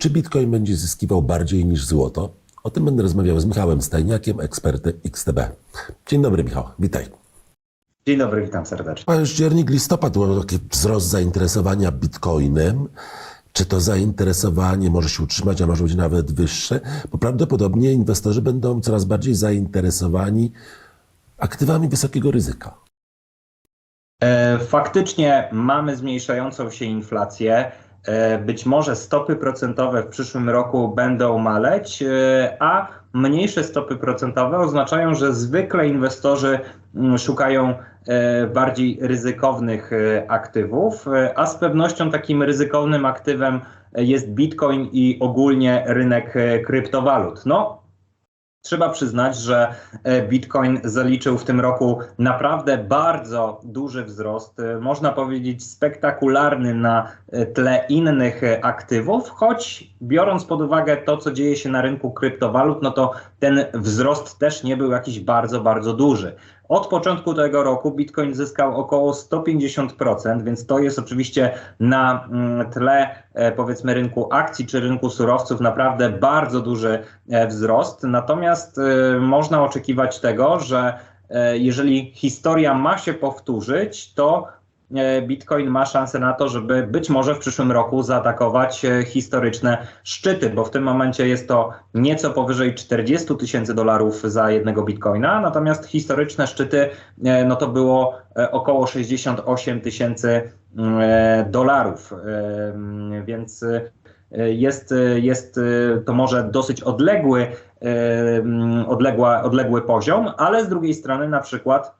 Czy Bitcoin będzie zyskiwał bardziej niż złoto? O tym będę rozmawiał z Michałem Stajniakiem, ekspertem XTB. Dzień dobry, Michał. Witaj. Dzień dobry, witam serdecznie. Październik, listopad był taki wzrost zainteresowania Bitcoinem. Czy to zainteresowanie może się utrzymać, a może być nawet wyższe? Bo prawdopodobnie inwestorzy będą coraz bardziej zainteresowani aktywami wysokiego ryzyka. E, Faktycznie mamy zmniejszającą się inflację. E, Być może stopy procentowe w przyszłym roku będą maleć, e, a mniejsze stopy procentowe oznaczają, że zwykle inwestorzy mm, szukają e, bardziej ryzykownych aktywów, a z pewnością takim ryzykownym aktywem jest Bitcoin i ogólnie rynek kryptowalut. No, Trzeba przyznać, że e, Bitcoin zaliczył w tym roku naprawdę bardzo duży wzrost, e, można powiedzieć spektakularny na e, tle innych aktywów, choć biorąc pod uwagę to, co dzieje się na rynku kryptowalut, no to ten wzrost też nie był jakiś bardzo, bardzo duży. Od początku tego roku Bitcoin zyskał około 150%, więc to jest oczywiście na mm, tle e, powiedzmy rynku akcji czy rynku surowców naprawdę bardzo duży e, wzrost. Natomiast e, można oczekiwać tego, że jeżeli historia ma się powtórzyć, to Bitcoin ma szansę na to, żeby być może w przyszłym roku zaatakować e, historyczne szczyty, bo w tym momencie jest to nieco powyżej 40 tysięcy dolarów za jednego Bitcoina, natomiast historyczne szczyty e, no to było e, około 68 tysięcy e, dolarów, E, mm, więc e, jest, e, jest e, to może dosyć odległy, e, mm, odległa, odległy poziom, ale z drugiej strony na przykład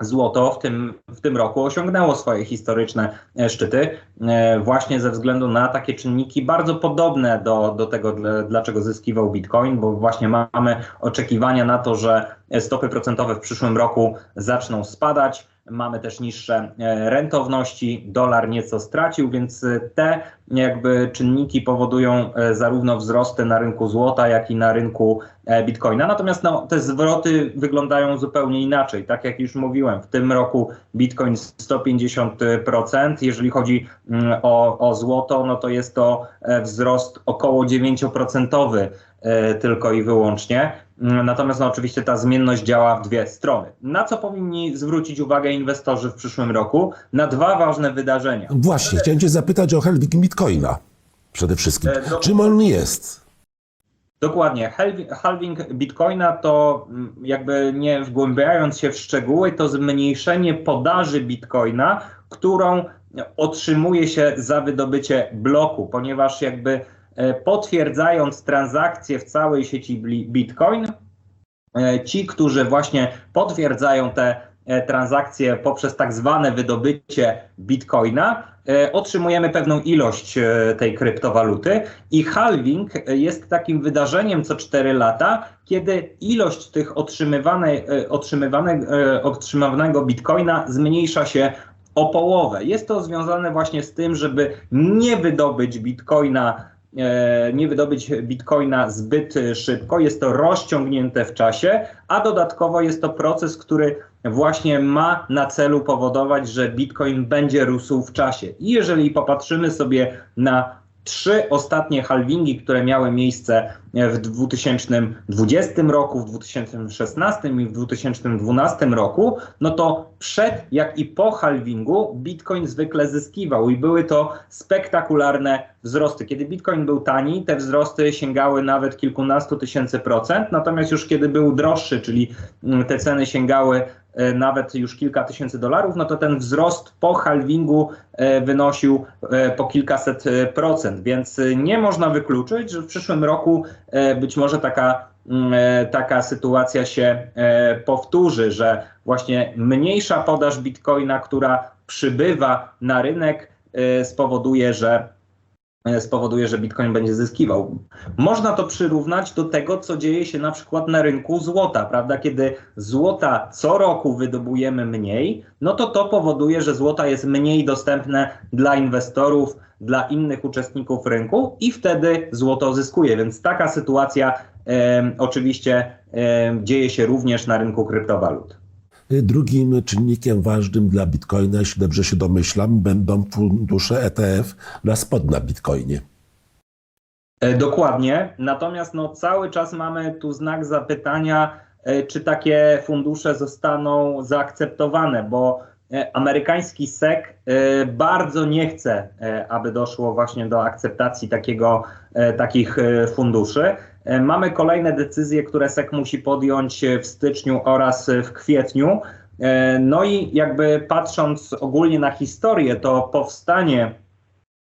Złoto w tym, w tym roku osiągnęło swoje historyczne e, szczyty, e, właśnie ze względu na takie czynniki bardzo podobne do, do tego, dla- dlaczego zyskiwał Bitcoin, bo właśnie mamy oczekiwania na to, że stopy procentowe w przyszłym roku zaczną spadać. Mamy też niższe e, rentowności, dolar nieco stracił, więc e, te jakby czynniki powodują e, zarówno wzrosty na rynku złota, jak i na rynku bitcoina. Natomiast no, te zwroty wyglądają zupełnie inaczej. Tak jak już mówiłem, w tym roku bitcoin 150%. Jeżeli chodzi mm, o, o złoto, no to jest to wzrost około 9% e, tylko i wyłącznie. Mm, Natomiast no, oczywiście ta zmienność działa w dwie strony. Na co powinni zwrócić uwagę inwestorzy w przyszłym roku? Na dwa ważne wydarzenia. Właśnie, chciałem Cię zapytać o halving Bitcoina. Przede wszystkim. E, no- Czym on jest? Dokładnie. Halvi- Halving Bitcoina to mm, jakby nie wgłębiając się w szczegóły, to zmniejszenie podaży Bitcoina, którą otrzymuje się za wydobycie bloku, ponieważ jakby potwierdzając transakcje w całej sieci Bitcoin, e, ci, którzy właśnie potwierdzają te e, transakcje poprzez tak zwane wydobycie bitcoina, e, otrzymujemy pewną ilość e, tej kryptowaluty i halving e, jest takim wydarzeniem co 4 lata, kiedy ilość tych otrzymywanej, e, otrzymywanej, e, otrzymywanego bitcoina zmniejsza się o połowę. Jest to związane właśnie z tym, żeby nie wydobyć bitcoina e, nie wydobyć bitcoina zbyt e, szybko, jest to rozciągnięte w czasie, a dodatkowo jest to proces, który właśnie ma na celu powodować, że bitcoin będzie rósł w czasie. I jeżeli popatrzymy sobie na trzy ostatnie halvingi, które miały miejsce w 2020 roku, w 2016 i w 2012 roku, no to przed jak i po halvingu Bitcoin zwykle zyskiwał i były to spektakularne wzrosty. Kiedy Bitcoin był tani, te wzrosty sięgały nawet kilkunastu tysięcy procent, natomiast już kiedy był droższy, czyli mm, te ceny sięgały e, nawet już kilka tysięcy dolarów, no to ten wzrost po halvingu e, wynosił e, po kilkaset e, procent, więc e, nie można wykluczyć, że w przyszłym roku e, być może taka, mm, e, taka sytuacja się e, powtórzy, że właśnie mniejsza podaż bitcoina, która przybywa na rynek, e, spowoduje, że e, spowoduje, że Bitcoin będzie zyskiwał. Można to przyrównać do tego, co dzieje się na przykład na rynku złota, prawda? Kiedy złota co roku wydobujemy mniej, no to to powoduje, że złota jest mniej dostępne dla inwestorów, dla innych uczestników rynku i wtedy złoto zyskuje. Więc taka sytuacja em, oczywiście em, dzieje się również na rynku kryptowalut. Drugim czynnikiem ważnym dla Bitcoina, jeśli dobrze się domyślam, będą fundusze ETF na spod na Bitcoinie. E, Dokładnie. Natomiast no, cały czas mamy tu znak zapytania, e, czy takie fundusze zostaną zaakceptowane, bo e, amerykański SEC bardzo nie chce, aby doszło właśnie do akceptacji takiego, takich funduszy. E, Mamy kolejne decyzje, które SEC musi podjąć e, w styczniu oraz e, w kwietniu. No i jakby patrząc ogólnie na historię, to powstanie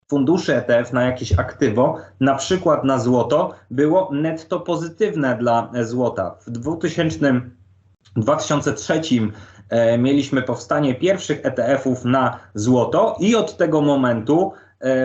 funduszy ETF na jakieś aktywo, na przykład na złoto, było netto pozytywne dla złota. W 2000, 2003 e, mieliśmy powstanie pierwszych ETF-ów na złoto i od tego momentu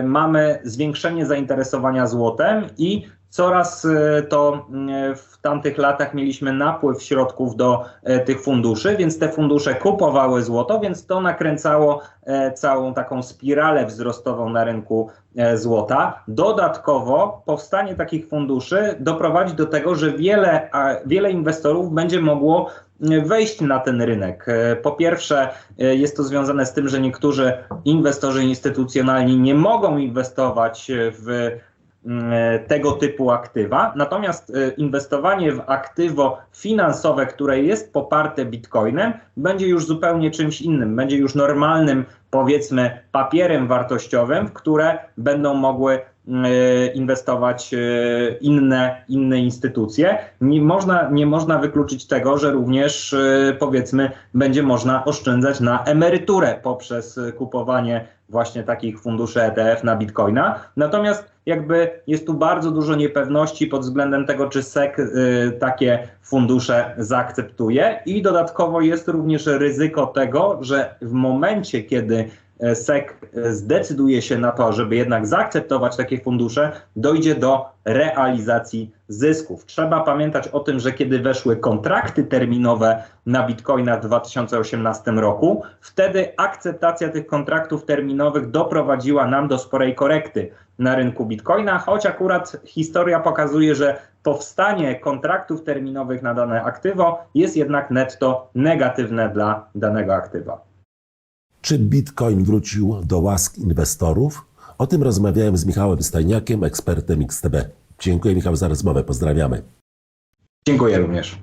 mamy zwiększenie zainteresowania złotem i coraz e, to mm, w tamtych latach mieliśmy napływ środków do e, tych funduszy, więc te fundusze kupowały złoto, więc to nakręcało e, całą taką spiralę wzrostową na rynku e, złota. Dodatkowo powstanie takich funduszy doprowadzi do tego, że wiele, wiele inwestorów będzie mogło e, wejść na ten rynek. E, Po pierwsze, e, jest to związane z tym, że niektórzy inwestorzy instytucjonalni nie mogą inwestować e, w tego typu aktywa. Natomiast e, inwestowanie w aktywo finansowe, które jest poparte bitcoinem, będzie już zupełnie czymś innym. Będzie już normalnym, powiedzmy, papierem wartościowym, w które będą mogły e, inwestować e, inne, inne instytucje. Nie można, nie można wykluczyć tego, że również e, powiedzmy będzie można oszczędzać na emeryturę poprzez kupowanie właśnie takich funduszy ETF na Bitcoina. Natomiast jakby jest tu bardzo dużo niepewności pod względem tego, czy SEC y, takie fundusze zaakceptuje i dodatkowo jest również ryzyko tego, że w momencie, kiedy SEC zdecyduje się na to, żeby jednak zaakceptować takie fundusze, dojdzie do realizacji zysków. Trzeba pamiętać o tym, że kiedy weszły kontrakty terminowe na Bitcoina w 2018 roku, wtedy akceptacja tych kontraktów terminowych doprowadziła nam do sporej korekty na rynku Bitcoina, choć akurat historia pokazuje, że powstanie kontraktów terminowych na dane aktywo jest jednak netto negatywne dla danego aktywa. Czy Bitcoin wrócił do łask inwestorów? O tym rozmawiałem z Michałem Stajniakiem, ekspertem XTB. Dziękuję Michał za rozmowę, pozdrawiamy. Dziękuję również.